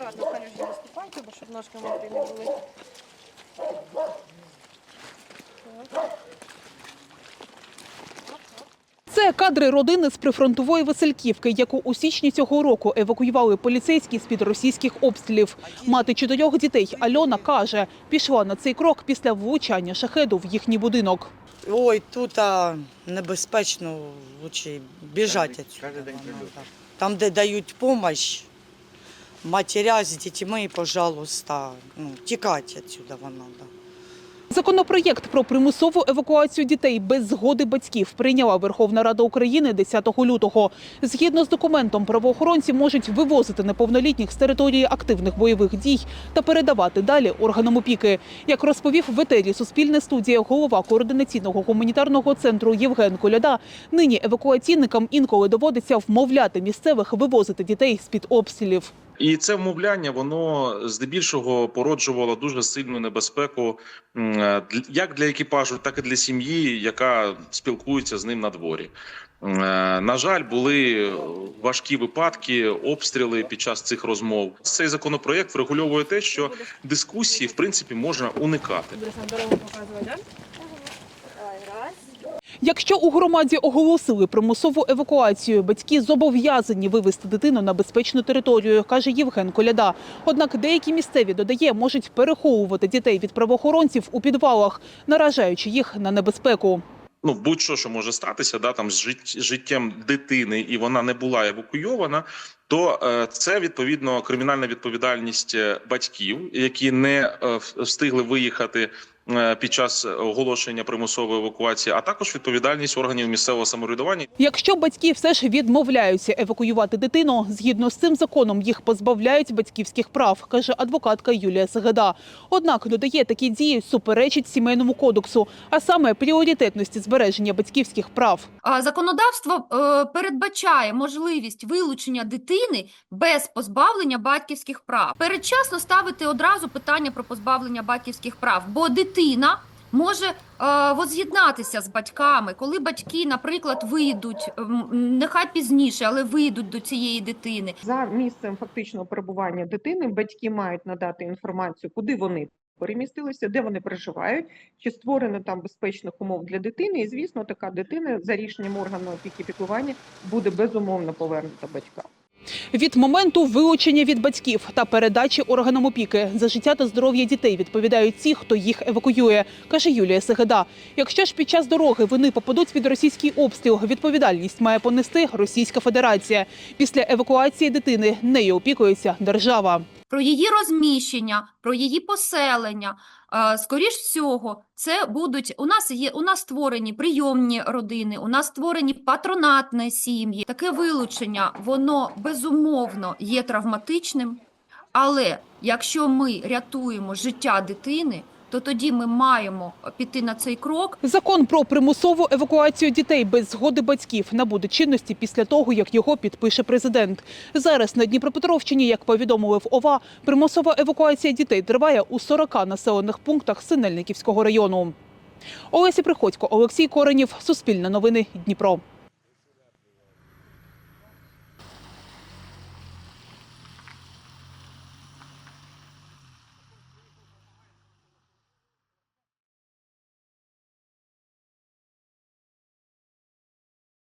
акуратно, конечно, наступайте, бо щоб ножки мокрі не були. Це кадри родини з прифронтової Васильківки, яку у січні цього року евакуювали поліцейські з-під російських обстрілів. Мати чотирьох дітей Альона каже, пішла на цей крок після влучання шахеду в їхній будинок. Ой, тут а, небезпечно, лучше біжати відсюди. Там, де дають допомогу, матеря з дітьми, пожалуйста, ну, тікати відсюди вам треба. Законопроєкт про примусову евакуацію дітей без згоди батьків прийняла Верховна Рада України 10 лютого. Згідно з документом, правоохоронці можуть вивозити неповнолітніх з території активних бойових дій та передавати далі органам опіки. Як розповів в етері Суспільне студія голова координаційного гуманітарного центру Євген Коляда, нині евакуаційникам інколи доводиться вмовляти місцевих вивозити дітей з під обстрілів. І це вмовляння воно здебільшого породжувало дуже сильну небезпеку е, як для екіпажу, так і для сім'ї, яка спілкується з ним на дворі. Е, На жаль, були важкі випадки, обстріли під час цих розмов. Цей законопроект врегульовує те, що дискусії в принципі можна уникати. Якщо у громаді оголосили примусову евакуацію, батьки зобов'язані вивезти дитину на безпечну територію, каже Євген Коляда. Однак деякі місцеві додає, можуть переховувати дітей від правоохоронців у підвалах, наражаючи їх на небезпеку. ну будь-що, що може статися, да там з жит- життям дитини, і вона не була евакуйована. То е, це відповідно кримінальна відповідальність е, батьків, які не е, встигли виїхати під час оголошення примусової евакуації, а також відповідальність органів місцевого самоврядування. Якщо батьки все ж відмовляються евакуювати дитину, згідно з цим законом їх позбавляють батьківських прав, каже адвокатка Юлія Сегеда. Однак додає, такі дії суперечать сімейному кодексу, а саме пріоритетності збереження батьківських прав. Законодавство е, передбачає можливість вилучення дитини без позбавлення батьківських прав. Передчасно ставити одразу питання про позбавлення батьківських прав, бо дитина може е, воз'єднатися з батьками, коли батьки, наприклад, вийдуть нехай пізніше, але вийдуть до цієї дитини. За місцем фактичного перебування дитини батьки мають надати інформацію, куди вони перемістилися, де вони проживають, чи створено там безпечних умов для дитини. І звісно, така дитина за рішенням органу опіки піклування буде безумовно повернута батькам. Від моменту вилучення від батьків та передачі органам опіки за життя та здоров'я дітей відповідають ті, хто їх евакуює, каже Юлія Сегеда. Якщо ж під час дороги вони попадуть під російський обстріл, відповідальність має понести Російська Федерація. Після евакуації дитини нею опікується держава. про її розміщення, про її поселення. Скоріш всього, це будуть у нас є у нас створені прийомні родини, у нас створені патронатні сім'ї. Таке вилучення воно безумовно є травматичним. Але якщо ми рятуємо життя дитини, то тоді ми маємо піти на цей крок Закон про примусову евакуацію дітей без згоди батьків набуде чинності після того, як його підпише президент. Зараз на Дніпропетровщині, як повідомили в ОВА, примусова евакуація дітей триває у 40 населених пунктах Синельниківського району. Олесі Приходько, Олексій Коренів, Суспільне новини, Дніпро.